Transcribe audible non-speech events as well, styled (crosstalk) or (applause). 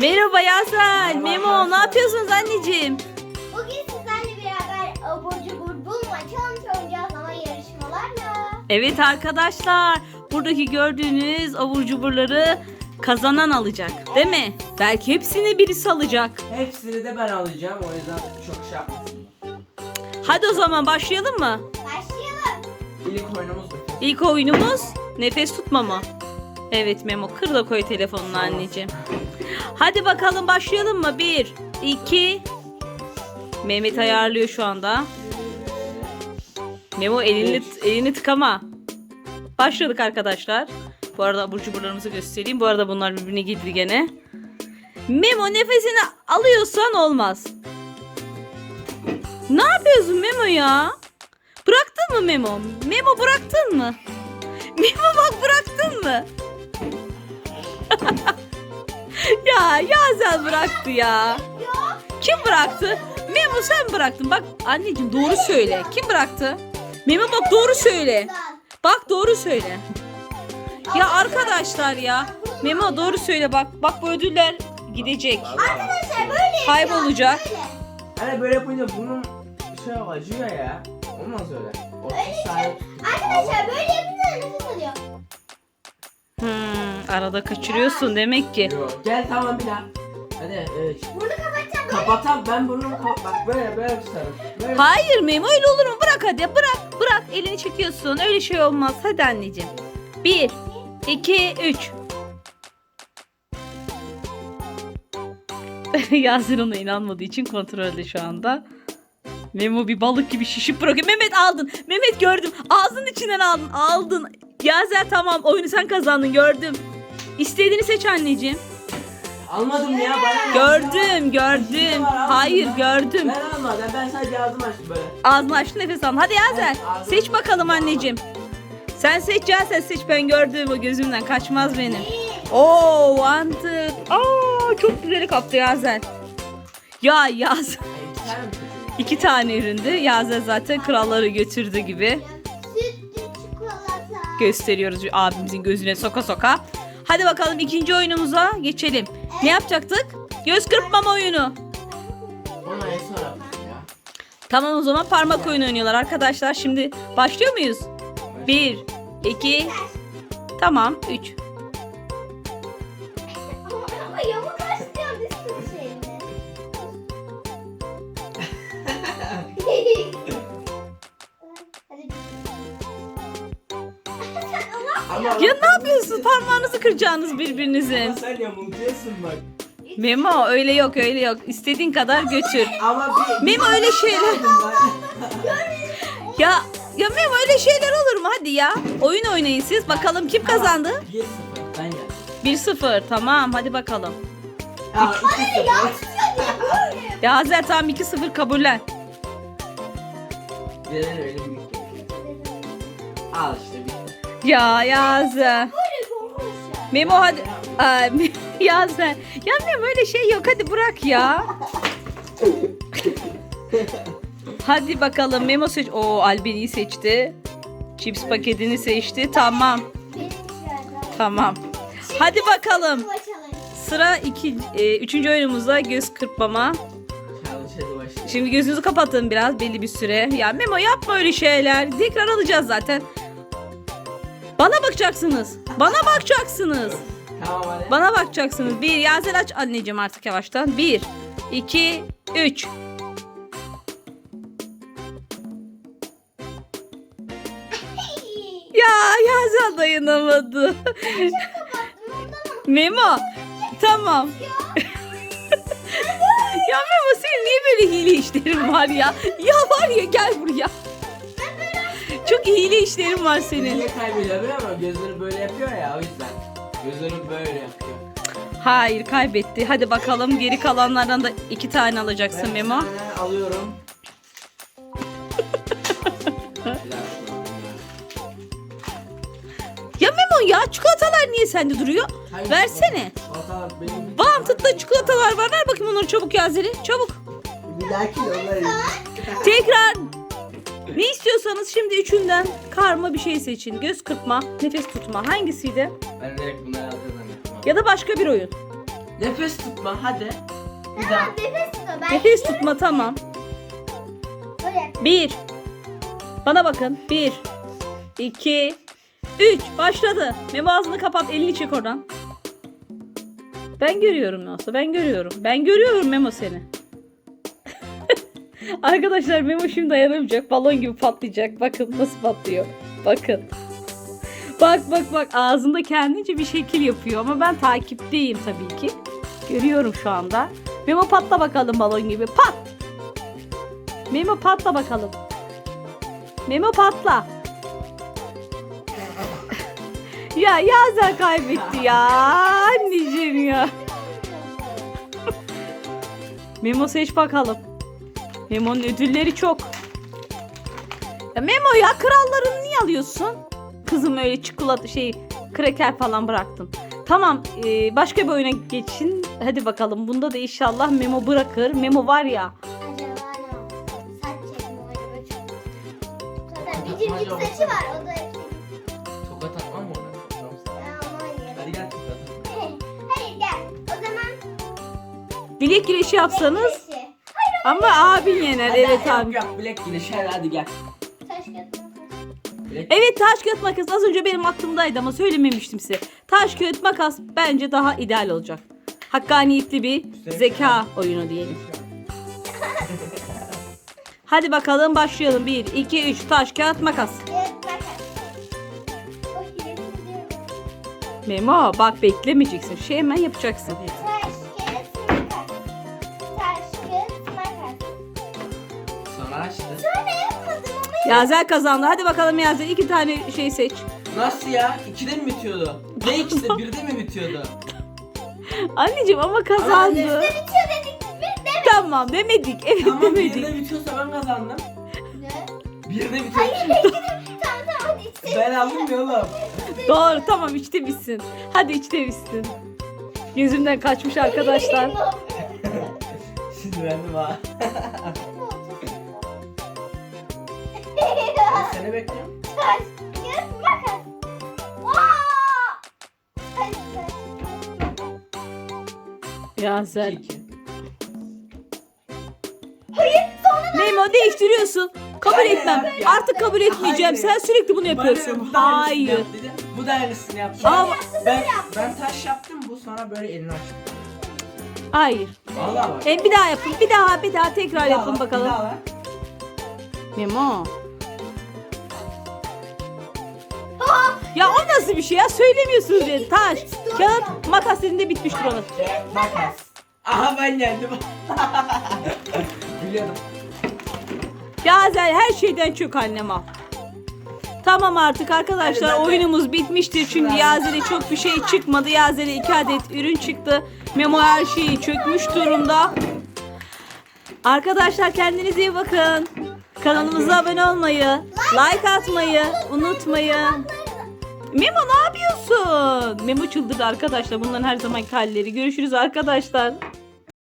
Merhaba Yasen. Memo ne yapıyorsunuz anneciğim? Bugün sizlerle beraber abur cubur bulma challenge oynayacağız ama yarışmalarla. Evet arkadaşlar. Buradaki gördüğünüz abur cuburları kazanan alacak. Değil mi? Belki hepsini birisi alacak. Hepsini de ben alacağım o yüzden çok şey yapmasın. Hadi o zaman başlayalım mı? Başlayalım. İlk oyunumuz bu. İlk oyunumuz nefes tutma mı? Evet Memo kır da koy telefonunu anneciğim. Hadi bakalım başlayalım mı? Bir, iki. Mehmet ayarlıyor şu anda. Memo elini, elini tıkama. Başladık arkadaşlar. Bu arada abur cuburlarımızı göstereyim. Bu arada bunlar birbirine girdi gene. Memo nefesini alıyorsan olmaz. Ne yapıyorsun Memo ya? Bıraktın mı Memo? Memo bıraktın mı? (laughs) Memo bak bıraktın mı? (laughs) ya Yazel bıraktı ya. Kim bıraktı? Memo sen bıraktın. Bak anneciğim doğru söyle. Kim bıraktı? Memo bak doğru söyle. Bak doğru söyle. Ya arkadaşlar ya. Memo doğru söyle bak. Bak bu ödüller gidecek. Arkadaşlar böyle yapıyor. Kaybolacak. Hani böyle yapınca bunun şey acıyor ya. Olmaz öyle. 30 saniye. Arkadaşlar böyle yapınca nefes alıyor. Hmm, arada kaçırıyorsun demek ki. Yok. Gel tamam bir daha. Hadi üç. Burnu kapatacağım. böyle. Kapatam ben burnumu kap bak böyle böyle tutarım. Böyle. Hayır Memo öyle olur mu? Bırak hadi bırak bırak elini çekiyorsun. Öyle şey olmaz. Hadi anneciğim. Bir, iki, üç. (laughs) Yasin ona inanmadığı için kontrolde şu anda. Memo bir balık gibi şişip bırakıyor. Mehmet aldın. Mehmet gördüm. Ağzının içinden aldın. Aldın. Yazer tamam oyunu sen kazandın gördüm. İstediğini seç anneciğim. Almadım ya bana. Gördüm gördüm. Hayır gördüm. Ben almadım ben sadece ağzımı açtım böyle. Ağzını açtı nefes al. Hadi ağzını Seç bakalım anneciğim. Sen seç Yazer seç. Ben gördüğüm o gözümden kaçmaz benim. Oo wanted. Aa çok güzeli kaptı Yazer. Ya. Ay, iki tane üründü. Yazer zaten kralları götürdü gibi. Gösteriyoruz abimizin gözüne soka soka. Hadi bakalım ikinci oyunumuza geçelim. Ne yapacaktık? Göz kırpmama oyunu. Ya. Tamam o zaman parmak oyunu oynuyorlar arkadaşlar. Şimdi başlıyor muyuz? Bir, iki, tamam, üç. Ya ne yapıyorsunuz? Parmağınızı kıracaksınız birbirinizin. Ama sen yamultuyorsun bak. Memo öyle yok öyle yok. İstediğin kadar götür. Ama bir... Memo öyle şeyler. Ya ya Memo öyle şeyler olur mu? Hadi ya. Oyun oynayın siz. Bakalım kim kazandı? 1-0 ben geldim. 1-0. Tamam hadi bakalım. 2-0. Ya Hazer (laughs) tamam 2-0 kabullen. Neden öyle büyük? Al. Ya konuşuyor. Memo hadi. Me- (laughs) Yazer. Ya Memo öyle şey yok. Hadi bırak ya. hadi bakalım Memo seç. Oo Albeni'yi seçti. Chips paketini seçti. Tamam. Tamam. Hadi bakalım. Sıra iki, e, üçüncü oyunumuzda göz kırpmama. Şimdi gözünüzü kapatın biraz belli bir süre. Ya Memo yapma öyle şeyler. Tekrar alacağız zaten. Bana bakacaksınız. Bana bakacaksınız. Tamam hadi. Bana bakacaksınız. Bir, Yazel aç anneciğim artık yavaştan. Bir, iki, üç. (laughs) Ya Yazel dayanamadı. (laughs) Memo. Tamam. (laughs) ya Memo senin niye böyle hile işlerin var ya? Ya var ya gel buraya. Çok hile işlerin var senin. Niye kaybediyor biliyor musun? Gözleri böyle yapıyor ya o yüzden. Gözleri böyle yapıyor. Hayır kaybetti. Hadi bakalım geri kalanlardan da iki tane alacaksın Ben Memo. tane alıyorum. Ya Memo ya çikolatalar niye sende duruyor? Hayır, Versene. Çikolata benim. Çikolatalar var. Ver bakayım onları çabuk Yazeli. Çabuk. Bir dahaki onları. Tekrar. Ne istiyorsanız şimdi üçünden karma bir şey seçin. Göz kırpma, nefes tutma. Hangisiydi? Ben direkt bunları alacağım. Ya da başka bir oyun. Nefes tutma hadi. Bir daha. Tamam nefes tutma. Ben Nefes tutma tamam. Böyle. Bir. Bana bakın. Bir. iki, Üç. Başladı. Memo ağzını kapat. Elini çek oradan. Ben görüyorum nasıl. Ben görüyorum. Ben görüyorum Memo seni. Arkadaşlar Memo şimdi dayanamayacak. Balon gibi patlayacak. Bakın nasıl patlıyor. Bakın. Bak bak bak ağzında kendince bir şekil yapıyor ama ben takipteyim tabii ki. Görüyorum şu anda. Memo patla bakalım balon gibi. Pat. Memo patla bakalım. Memo patla. (laughs) ya Yazel kaybetti ya. Anneciğim ya. (laughs) Memo seç bakalım. Memo'nun ödülleri çok. Ya Memo ya krallarını niye alıyorsun? Kızım öyle çikolata şey kreker falan bıraktın. Tamam e, başka bir oyuna geçin. Hadi bakalım bunda da inşallah Memo bırakır. Memo var ya. Acaba ne oldu? Saç acaba bir cimcik saçı var. O da Tokat atmam mı ona? Ben onu oynayayım. Hadi gel tokat at. Hayır gel. O zaman Bilek güreşi yapsanız. Ama abin yener. Hadi, Evet abi. Yap bilek güneşi hadi, hadi gel. Taş kağıt. Bilek Evet taş kağıt makas az önce benim aklımdaydı ama söylememiştim size. Taş kağıt makas bence daha ideal olacak. Hakkaniyetli bir zeka oyunu diyelim. (laughs) Hadi bakalım başlayalım. 1, 2, 3 taş kağıt makas. Kağıt makas. Memo bak beklemeyeceksin. Şey hemen yapacaksın. Yazel kazandı. Hadi bakalım Yazel iki tane şey seç. Nasıl ya? İkide mi bitiyordu? Ne ikisi? (laughs) Birde mi bitiyordu? Anneciğim ama Ama kazandı. anne- bitiyor dedik. Bir de Tamam demedik. Evet Tamam demedik. birde bitiyorsa ben kazandım. Ne? Birde bitiyor. Hayır (laughs) ikide. Tamam tamam hadi içelim. Ben aldım ya oğlum. Doğru tamam içte bitsin. Hadi içte bitsin. Gözümden kaçmış (laughs) arkadaşlar. Sinirlendim ha. Ben seni bekliyorum. Taş, kağıt, makas. Yazel. İki. Hayır sonra Memo değiştiriyorsun. Kabul Hayır etmem. ya. Artık kabul etmeyeceğim. Hayır. Sen sürekli bunu Bana yapıyorsun. bu da aynısını Hayır. yap dedi. Bu da aynısını yaptı. Ama- ben, ben taş yaptım bu sonra böyle elini açtı. Hayır. Vallahi bak. E, bir daha yapın. Bir daha bir daha tekrar Bir daha yapın bak, bakalım. Bir daha bak. Memo. Ya o nasıl bir şey ya? Söylemiyorsunuz beni. Taş, kağıt, makas elinde bitmiştir onun. Makas. Aha ben yendim. (laughs) Biliyordum. Yazel her şeyden çok annem al. Tamam artık arkadaşlar Hadi ben de- oyunumuz bitmiştir çünkü Sıra. Yazel'e çok bir şey çıkmadı. Yazel'e iki adet ürün çıktı. Memo her şeyi çökmüş durumda. Arkadaşlar kendinize iyi bakın. Kanalımıza abone olmayı, like atmayı unutmayın. Memo ne yapıyorsun? Memo çıldırdı arkadaşlar. Bunların her zamanki halleri. Görüşürüz arkadaşlar.